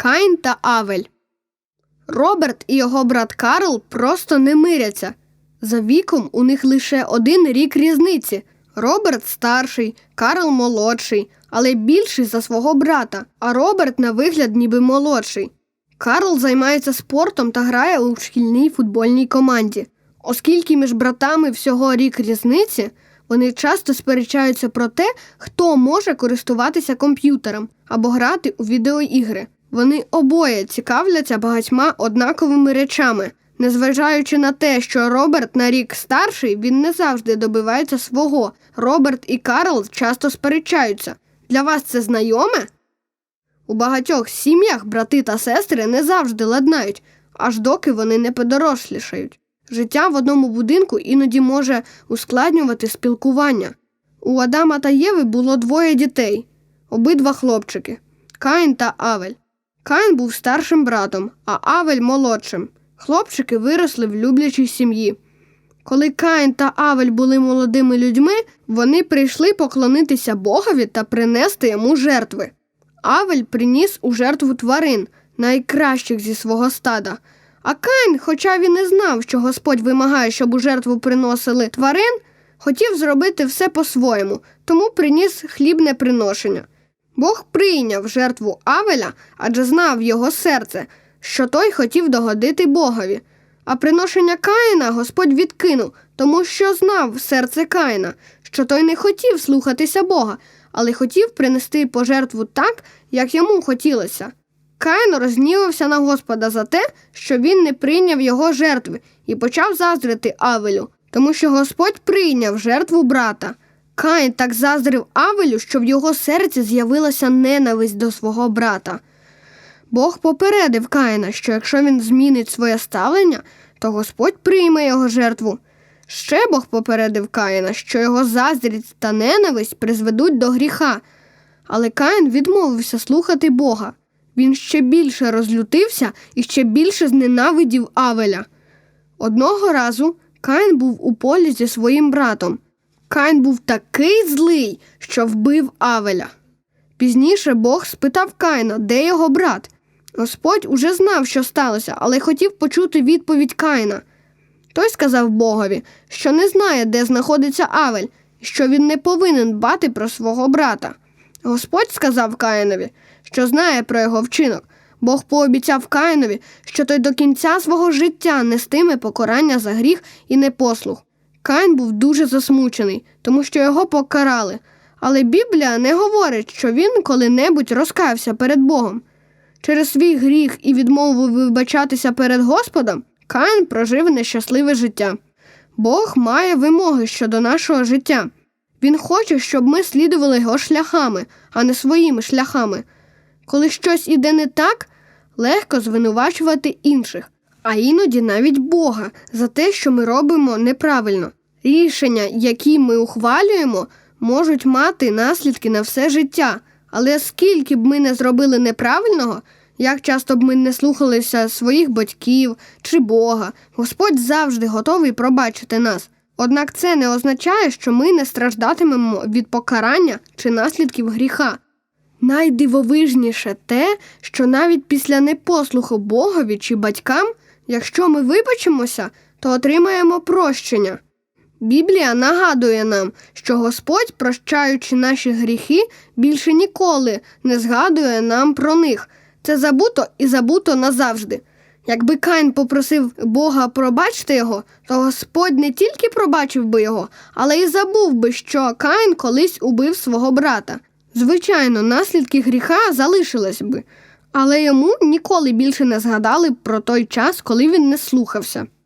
Каїн та Авель. Роберт і його брат Карл просто не миряться. За віком у них лише один рік різниці. Роберт старший, Карл молодший, але більший за свого брата, а Роберт на вигляд ніби молодший. Карл займається спортом та грає у шкільній футбольній команді. Оскільки між братами всього рік різниці, вони часто сперечаються про те, хто може користуватися комп'ютером або грати у відеоігри. Вони обоє цікавляться багатьма однаковими речами. Незважаючи на те, що Роберт на рік старший, він не завжди добивається свого. Роберт і Карл часто сперечаються. Для вас це знайоме? У багатьох сім'ях брати та сестри не завжди ладнають, аж доки вони не подорослішають. Життя в одному будинку іноді може ускладнювати спілкування. У Адама та Єви було двоє дітей, обидва хлопчики Каїн та Авель. Каїн був старшим братом, а Авель молодшим. Хлопчики виросли в люблячій сім'ї. Коли Каїн та Авель були молодими людьми, вони прийшли поклонитися Богові та принести йому жертви. Авель приніс у жертву тварин, найкращих зі свого стада. А Каїн, хоча він і знав, що Господь вимагає, щоб у жертву приносили тварин, хотів зробити все по-своєму, тому приніс хлібне приношення. Бог прийняв жертву Авеля, адже знав його серце, що той хотів догодити Богові. А приношення Каїна Господь відкинув, тому що знав серце Каїна, що той не хотів слухатися Бога, але хотів принести пожертву так, як йому хотілося. Каїн рознівався на Господа за те, що він не прийняв його жертви, і почав заздрити Авелю, тому що Господь прийняв жертву брата. Каїн так заздрив Авелю, що в його серці з'явилася ненависть до свого брата. Бог попередив Каїна, що якщо він змінить своє ставлення, то Господь прийме його жертву. Ще Бог попередив Каїна, що його заздрість та ненависть призведуть до гріха. Але Каїн відмовився слухати Бога. Він ще більше розлютився і ще більше зненавидів Авеля. Одного разу Каїн був у полі зі своїм братом. Каїн був такий злий, що вбив Авеля. Пізніше Бог спитав Каїна, де його брат. Господь уже знав, що сталося, але хотів почути відповідь Каїна. Той сказав Богові, що не знає, де знаходиться Авель, що він не повинен дбати про свого брата. Господь сказав Каїнові, що знає про його вчинок. Бог пообіцяв Каїнові, що той до кінця свого життя нестиме покарання за гріх і непослух. Каїн був дуже засмучений, тому що його покарали. Але Біблія не говорить, що він коли-небудь розкався перед Богом. Через свій гріх і відмову вибачатися перед Господом Каїн прожив нещасливе життя. Бог має вимоги щодо нашого життя. Він хоче, щоб ми слідували його шляхами, а не своїми шляхами. Коли щось іде не так, легко звинувачувати інших, а іноді навіть Бога за те, що ми робимо неправильно. Рішення, які ми ухвалюємо, можуть мати наслідки на все життя. Але скільки б ми не зробили неправильного, як часто б ми не слухалися своїх батьків чи Бога, Господь завжди готовий пробачити нас. Однак це не означає, що ми не страждатимемо від покарання чи наслідків гріха. Найдивовижніше те, що навіть після непослуху Богові чи батькам, якщо ми вибачимося, то отримаємо прощення. Біблія нагадує нам, що Господь, прощаючи наші гріхи, більше ніколи не згадує нам про них. Це забуто і забуто назавжди. Якби Каїн попросив Бога пробачити його, то Господь не тільки пробачив би його, але й забув би, що Каїн колись убив свого брата. Звичайно, наслідки гріха залишились би, але йому ніколи більше не згадали про той час, коли він не слухався.